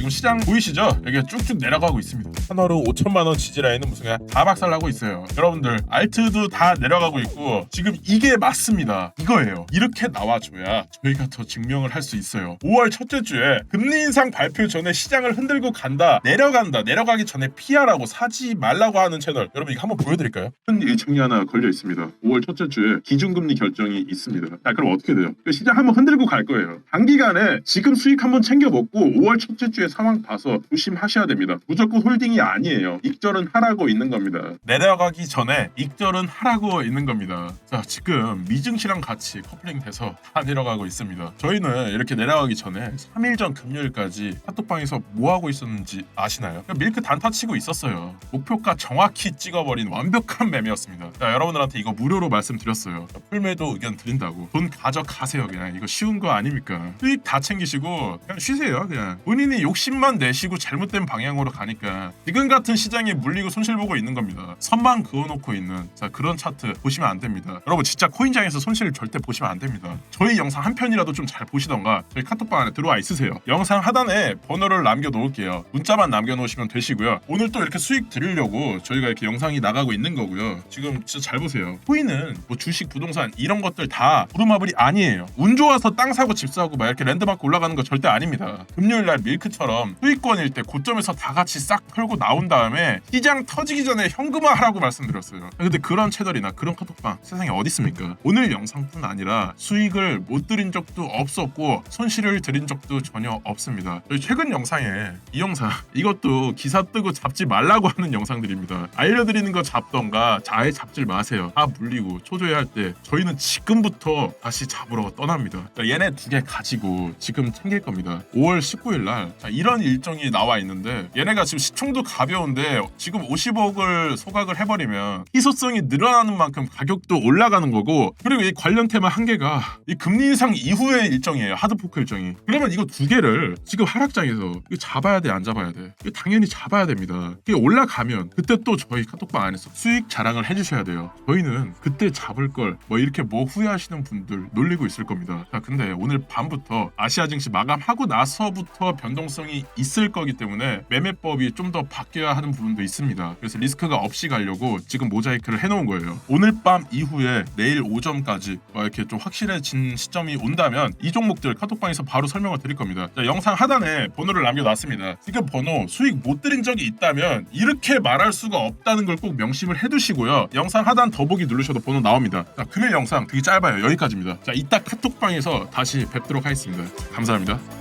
지금 시장 보이시죠? 여기 쭉쭉 내려가고 있습니다. 하나로 5천만 원 지지라인은 무슨 그냥 다 박살나고 있어요. 여러분들 알트도 다 내려가고 있고 지금 이게 맞습니다. 이거예요. 이렇게 나와줘야 저희가 더 증명을 할 수 있어요. 5월 첫째 주에 금리 인상 발표 전에 시장을 흔들고 간다, 내려간다, 내려가기 전에 피하라고 사지 말라고 하는 채널 여러분 이거 한번 보여드릴까요? 큰 일정이 하나 걸려 있습니다. 5월 첫째 주에 기준금리 결정이 있습니다. 자 그럼 어떻게 돼요? 그 시장 한번 흔들고 갈 거예요. 단기간에 지금 수익 한번 챙겨 먹고 5월 첫째 주에 상황 봐서 조심하셔야 됩니다. 무조건 홀딩이 아니에요. 익절은 하라고 있는 겁니다. 내려가기 전에 익절은 하라고 있는 겁니다. 자 지금 미증시랑 같이 커플링 돼서 다 내려가고 있습니다. 저희는 이렇게 내려가기 전에 3일 전 금요일까지 카톡방에서 뭐 하고 있었는지 아시나요? 밀크 단타 치고 있었어요. 목표가 정확히 찍어버린 완벽한 매매였습니다. 자 여러분들한테 이거 무료로 말씀드렸어요. 풀매도 의견 드린다고 돈 가져가세요 그냥 이거 쉬운 거 아닙니까? 수익 다 챙기시고 그냥 쉬세요 그냥 본인이 욕심 만 내시고 잘못된 방향으로 가니까 지금 같은 시장에 물리고 손실 보고 있는 겁니다. 선만 그어놓고 있는 자 그런 차트 보시면 안 됩니다. 여러분 진짜 코인장에서 손실 절대 보시면 안 됩니다. 저희 영상 한 편이라도 좀 잘 보시던가 저희 카톡방 안에 들어와 있으세요. 영상 하단에 번호를 남겨놓을게요. 문자만 남겨놓으시면 되시고요. 오늘 또 이렇게 수익 드리려고 저희가 이렇게 영상이 나가고 있는 거고요. 지금 진짜 잘 보세요. 코인은 뭐 주식, 부동산 이런 것들 다 부루마블이 아니에요. 운 좋아서 땅 사고 집 사고 막 이렇게 랜드마크 올라가는 거 절대 아닙니다. 금요일 날 밀크처럼 수익권일 때 고점에서 다 같이 싹 털고 나온 다음에 시장 터지기 전에 현금화하라고 말씀드렸어요. 근데 그런 채널이나 그런 카톡방 세상에 어디 있습니까? 오늘 영상뿐 아니라 수익을 못 드린 적도 없었고 손실을 드린 적도 전혀 없습니다. 저희 최근 영상에 이 영상 이것도 기사 뜨고 잡지 말라고 하는 영상들입니다. 알려드리는 거 잡던가 아예 잡질 마세요. 다 물리고 초조해할 때 저희는 지금부터 다시 잡으러 떠납니다. 자, 얘네 두 개 가지고 지금 챙길 겁니다. 5월 19일 날 자, 이런 일정이 나와 있는데 얘네가 지금 시총도 가벼운데 지금 50억을 소각을 해버리면 희소성이 늘어나는 만큼 가격도 올라가는 거고 그리고 이 관련 테마 한 개가 이 금리 인상 이후의 일정이에요. 하드포크 일정이. 그러면 이거 두 개를 지금 하락장에서 이거 잡아야 돼 안 잡아야 돼? 이거 당연히 잡아야 됩니다. 이게 올라가면 그때 또 저희 카톡방 안에서 수익 자랑을 해주셔야 돼요. 저희는 그때 잡을 걸 뭐 이렇게 뭐 후회하시는 분들 놀리고 있을 겁니다. 자 근데 오늘 밤부터 아시아 증시 마감하고 나서부터 변동성이 있을 거기 때문에 매매법이 좀 더 바뀌어야 하는 부분도 있습니다. 그래서 리스크가 없이 가려고 지금 모자이크를 해놓은 거예요. 오늘 밤 이후에 내일 오전까지 뭐 이렇게 좀 확실해진 시점이 온다면 이 종목들 카톡방에서 바로 설명을 드릴 겁니다. 자, 영상 하단에 번호를 남겨놨습니다. 지금 번호 수익 못 드린 적이 있다면 이렇게 말할 수가 없다는 걸 꼭 명심을 해두시고요. 영상 하단 더보기 누르셔도 번호 나옵니다. 자, 금일 영상 되게 짧아요. 여기까지입니다. 자, 이따 카톡방에서 다시 뵙도록 하겠습니다. 감사합니다.